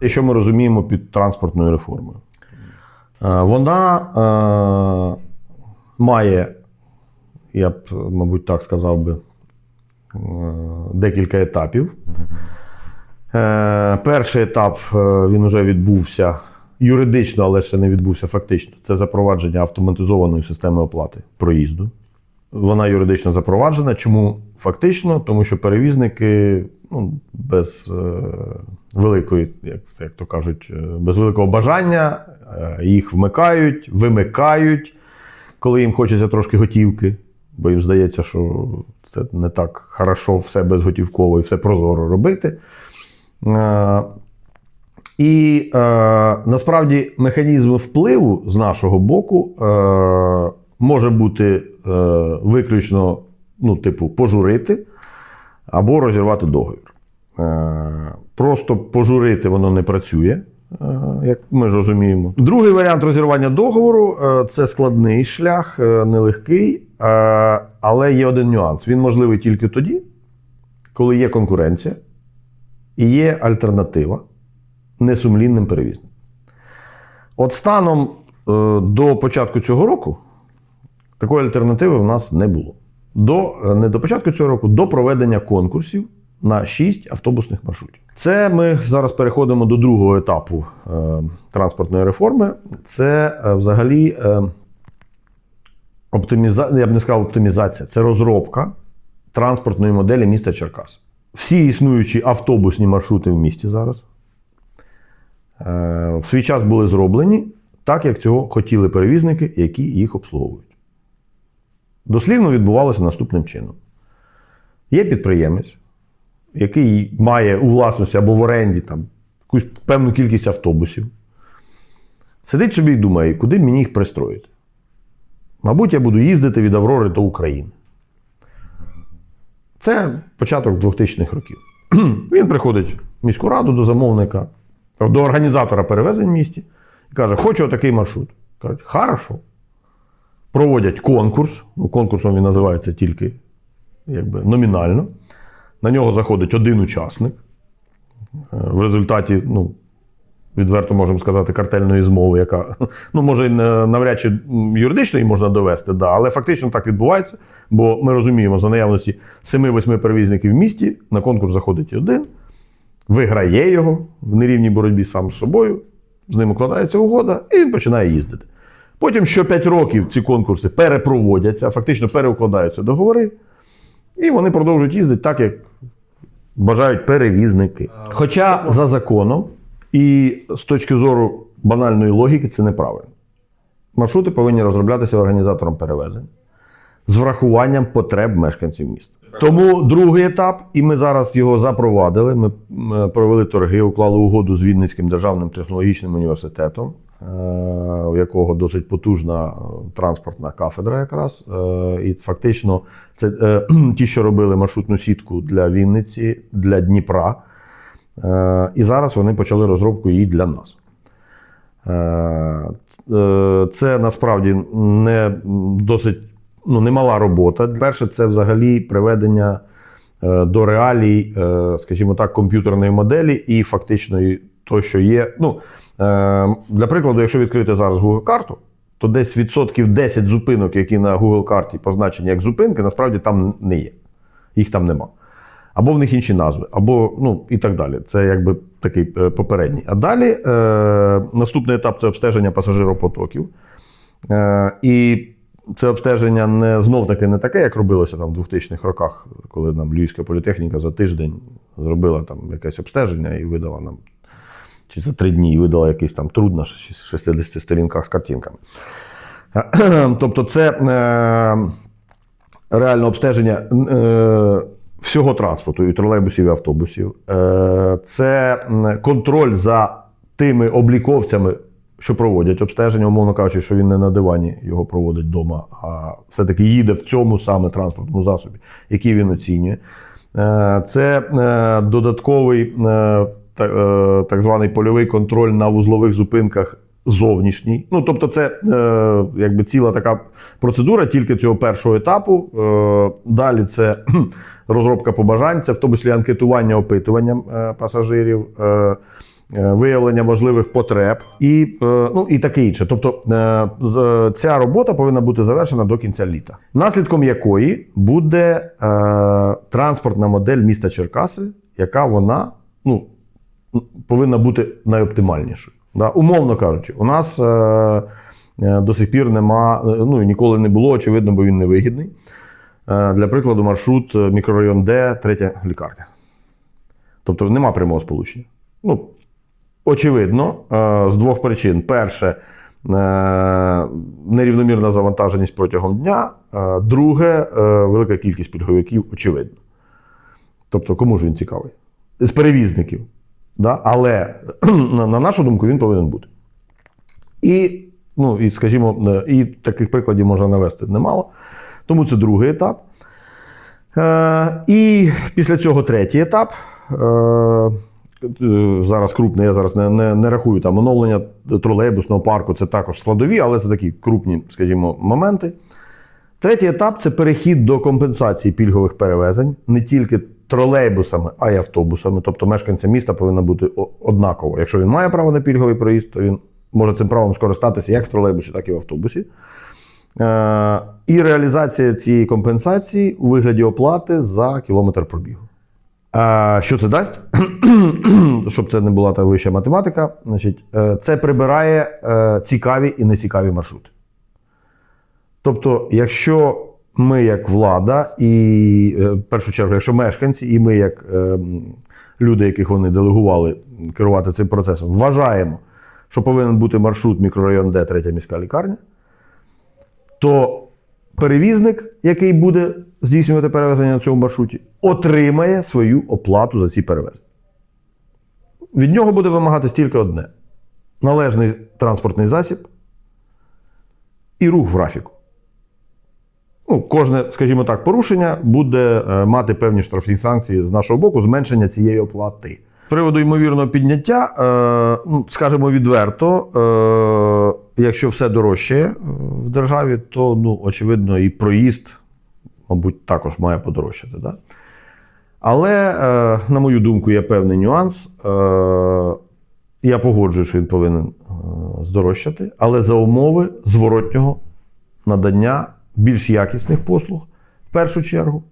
І що ми розуміємо під транспортною реформою? Е, Вона е, має, я б, мабуть, так сказав би, е, декілька етапів. Е, Перший етап е, він вже відбувся юридично, але ще не відбувся фактично. Це запровадження автоматизованої системи оплати проїзду. Вона юридично запроваджена. Чому фактично? Тому що перевізники ну, без е, великої, як, як то кажуть, е, без великого бажання е, їх вмикають, вимикають, коли їм хочеться трошки готівки, бо їм здається, що це не так хорошо все безготівково і все прозоро робити. І е, насправді механізм впливу з нашого боку е, може бути е, виключно, ну, типу, пожурити або розірвати договір. Е, просто пожурити воно не працює, е, як ми ж розуміємо. Другий варіант розірвання договору е, це складний шлях, нелегкий, але є один нюанс. Він можливий тільки тоді, коли є конкуренція і є альтернатива несумлінним перевізникам. От станом до початку цього року такої альтернативи в нас не було. До, е, не до початку цього року, до проведення конкурсів на 6 автобусних маршрутів. Це ми зараз переходимо до другого етапу е, транспортної реформи. Це е, взагалі е, оптимізація, я б не сказав оптимізація, це розробка транспортної моделі міста Черкас. Всі існуючі автобусні маршрути в місті зараз е, в свій час були зроблені так, як цього хотіли перевізники, які їх обслуговують. Дослівно відбувалося наступним чином: є підприємець, який має у власності або в оренді там, якусь певну кількість автобусів. Сидить собі і думає, куди мені їх пристроїти. Мабуть, я буду їздити від Аврори до України. Це початок 2000-х років. Він приходить в міську раду до замовника, до організатора перевезень в місті і каже: Хочу отакий маршрут. Кажуть, хорошо. Проводять конкурс. Ну, конкурсом він називається тільки якби, номінально. На нього заходить один учасник. Е, В результаті, ну, відверто можемо сказати, картельної змови, яка ну, може, навряд чи юридично її можна довести, да, але фактично так відбувається. Бо ми розуміємо, за наявності 7-8 перевізників в місті на конкурс заходить один, виграє його в нерівній боротьбі сам з собою, з ним укладається угода, і він починає їздити. Потім що 5 років ці конкурси перепроводяться, фактично переукладаються договори, і вони продовжують їздити так, як бажають перевізники. Хоча за законом і з точки зору банальної логіки це неправильно. Маршрути повинні розроблятися організатором перевезень з врахуванням потреб мешканців міста. Тому другий етап, і ми зараз його запровадили. Ми провели торги, уклали угоду з Вінницьким державним технологічним університетом, у якого досить потужна е, транспортна кафедра, якраз. Е, І фактично, це е, ті, що робили маршрутну сітку для Вінниці, для Дніпра. Е, І зараз вони почали розробку її для нас. Е, е, Це насправді не досить ну, немала робота. Перше, це взагалі приведення е, до реалій, е, скажімо так, комп'ютерної моделі і фактичної то, що є. Ну, е, для прикладу, якщо відкрити зараз Google карту, то десь відсотків 10 зупинок, які на Google карті позначені як зупинки, насправді там не є. Їх там нема. Або в них інші назви, або ну і так далі. Це якби такий е, попередній. А далі е, наступний етап це обстеження пасажиропотоків. Е, і це обстеження не знов таки не таке, як робилося там в 2000-х роках, коли нам Львівська політехніка за тиждень зробила там якесь обстеження і видала нам, чи за три дні і видала якийсь там труд на 60 сторінках з картинками. Тобто, це е, реально обстеження е, всього транспорту, і тролейбусів, і автобусів. Е, це контроль за тими обліковцями, що проводять обстеження, умовно кажучи, що він не на дивані його проводить вдома, а все-таки їде в цьому саме транспортному засобі, який він оцінює. Це додатковий так званий польовий контроль на вузлових зупинках зовнішній. Ну, тобто, це е, якби ціла така процедура тільки цього першого етапу. Е, далі це розробка побажань, це в тому числі анкетування опитуванням е, пасажирів, е, е, виявлення можливих потреб і, е, ну, і таке інше. Тобто е, ця робота повинна бути завершена до кінця літа, наслідком якої буде е, транспортна модель міста Черкаси, яка вона ну, повинна бути найоптимальнішою. Да? Умовно кажучи, у нас е, е, до сих пір нема, е, ну і ніколи не було, очевидно, бо він невигідний. Е, для прикладу, маршрут е, мікрорайон Д, третя лікарня. Тобто нема прямого сполучення. Ну, очевидно, е, з двох причин. Перше, нерівномірна завантаженість протягом дня. Друге, велика кількість пільговиків, очевидно. Тобто, кому ж він цікавий? З перевізників. Да? Але, на, на нашу думку, він повинен бути. І, ну, і, скажімо, е, і таких прикладів можна навести немало. Тому це другий етап. Е, і після цього третій етап. Е, е, зараз крупний, я зараз не, не, не рахую там оновлення тролейбусного парку, це також складові, але це такі крупні, скажімо, моменти. Третій етап це перехід до компенсації пільгових перевезень не тільки тролейбусами, а й автобусами. Тобто мешканцям міста повинно бути однаково. Якщо він має право на пільговий проїзд, то він може цим правом скористатися як в тролейбусі, так і в автобусі. Е, І реалізація цієї компенсації у вигляді оплати за кілометр пробігу. Що це дасть? Щоб це не була та вища математика, значить, е, це прибирає е, цікаві і нецікаві маршрути. Тобто, якщо ми, як влада, і е, в першу чергу, якщо мешканці, і ми, як е, люди, яких вони делегували керувати цим процесом, вважаємо, що повинен бути маршрут мікрорайон Д, третя міська лікарня, то перевізник, який буде здійснювати перевезення на цьому маршруті, отримає свою оплату за ці перевезення. Від нього буде вимагатись тільки одне: належний транспортний засіб і рух в графіку. Ну, кожне, скажімо так, порушення буде е, мати певні штрафні санкції з нашого боку, зменшення цієї оплати. З приводу ймовірного підняття, е, ну, скажімо відверто, е, якщо все дорожче е, в державі, то ну, очевидно і проїзд, мабуть, також має подорожчати. Да? Але, на мою думку, є певний нюанс. Я погоджую, що він повинен здорожчати, але за умови зворотнього надання більш якісних послуг в першу чергу.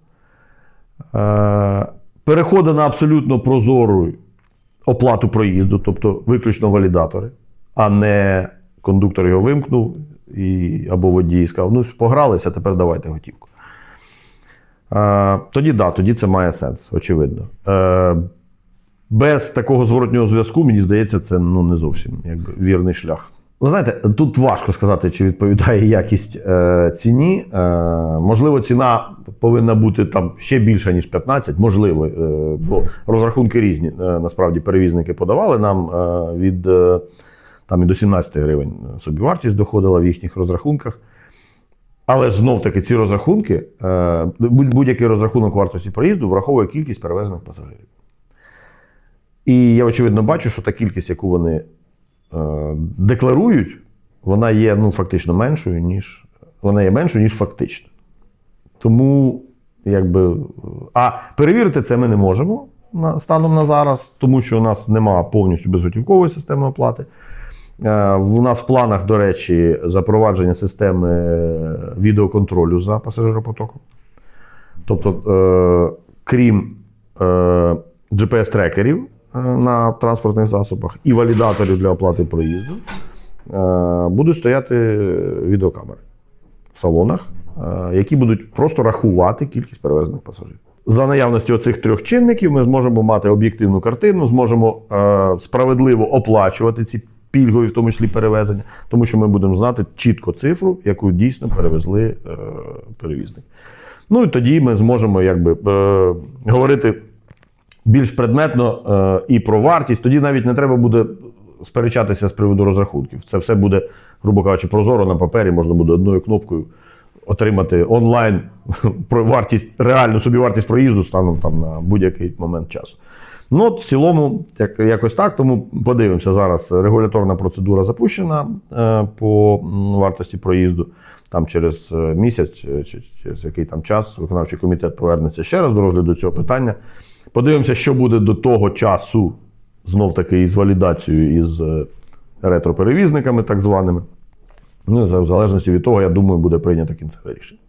Е, переходу на абсолютно прозору оплату проїзду, тобто виключно валідатори, а не кондуктор його вимкнув і, або водій сказав: ну, погралися, тепер давайте готівку. Е, тоді да, тоді це має сенс, очевидно. Е, без такого зворотнього зв'язку, мені здається, це ну, не зовсім якби, вірний шлях. Ви знаєте, тут важко сказати, чи відповідає якість е, ціні. Е, можливо, ціна повинна бути там ще більша, ніж 15, можливо, е, бо розрахунки різні. Е, насправді перевізники подавали нам е, від е, там і до 17 гривень собівартість доходила в їхніх розрахунках. Але знов таки ці розрахунки, е, будь- будь-який розрахунок вартості проїзду враховує кількість перевезених пасажирів. І я очевидно бачу, що та кількість, яку вони декларують, вона є ну, фактично меншою, ніж вона є меншою, ніж фактично. Тому, якби. А перевірити це ми не можемо станом на зараз, тому що у нас немає повністю безготівкової системи оплати. Е, У нас в планах, до речі, запровадження системи відеоконтролю за пасажиропотоком. Тобто, е, крім е, GPS-трекерів е, на транспортних засобах і валідаторів для оплати проїзду, е, будуть стояти відеокамери в салонах, е, які будуть просто рахувати кількість перевезених пасажирів. За наявності оцих трьох чинників ми зможемо мати об'єктивну картину, зможемо е, справедливо оплачувати ці пільгові, в тому числі перевезення, тому що ми будемо знати чітко цифру, яку дійсно перевезли е, перевізники. Ну і тоді ми зможемо якби, е, говорити більш предметно е, і про вартість. Тоді навіть не треба буде сперечатися з приводу розрахунків. Це все буде, грубо кажучи, прозоро на папері, можна буде одною кнопкою отримати онлайн про вартість, реальну собівартість проїзду станом там на будь-який момент часу. Ну, от в цілому, як, якось так. Тому подивимося зараз. Регуляторна процедура запущена е, по вартості проїзду. Там через е, місяць чи, чи через який там час виконавчий комітет повернеться ще раз до розгляду цього питання. Подивимося, що буде до того часу, знов таки із валідацією із е, ретроперевізниками, так званими. Ну, в залежності від того, я думаю, буде прийнято кінцеве рішення.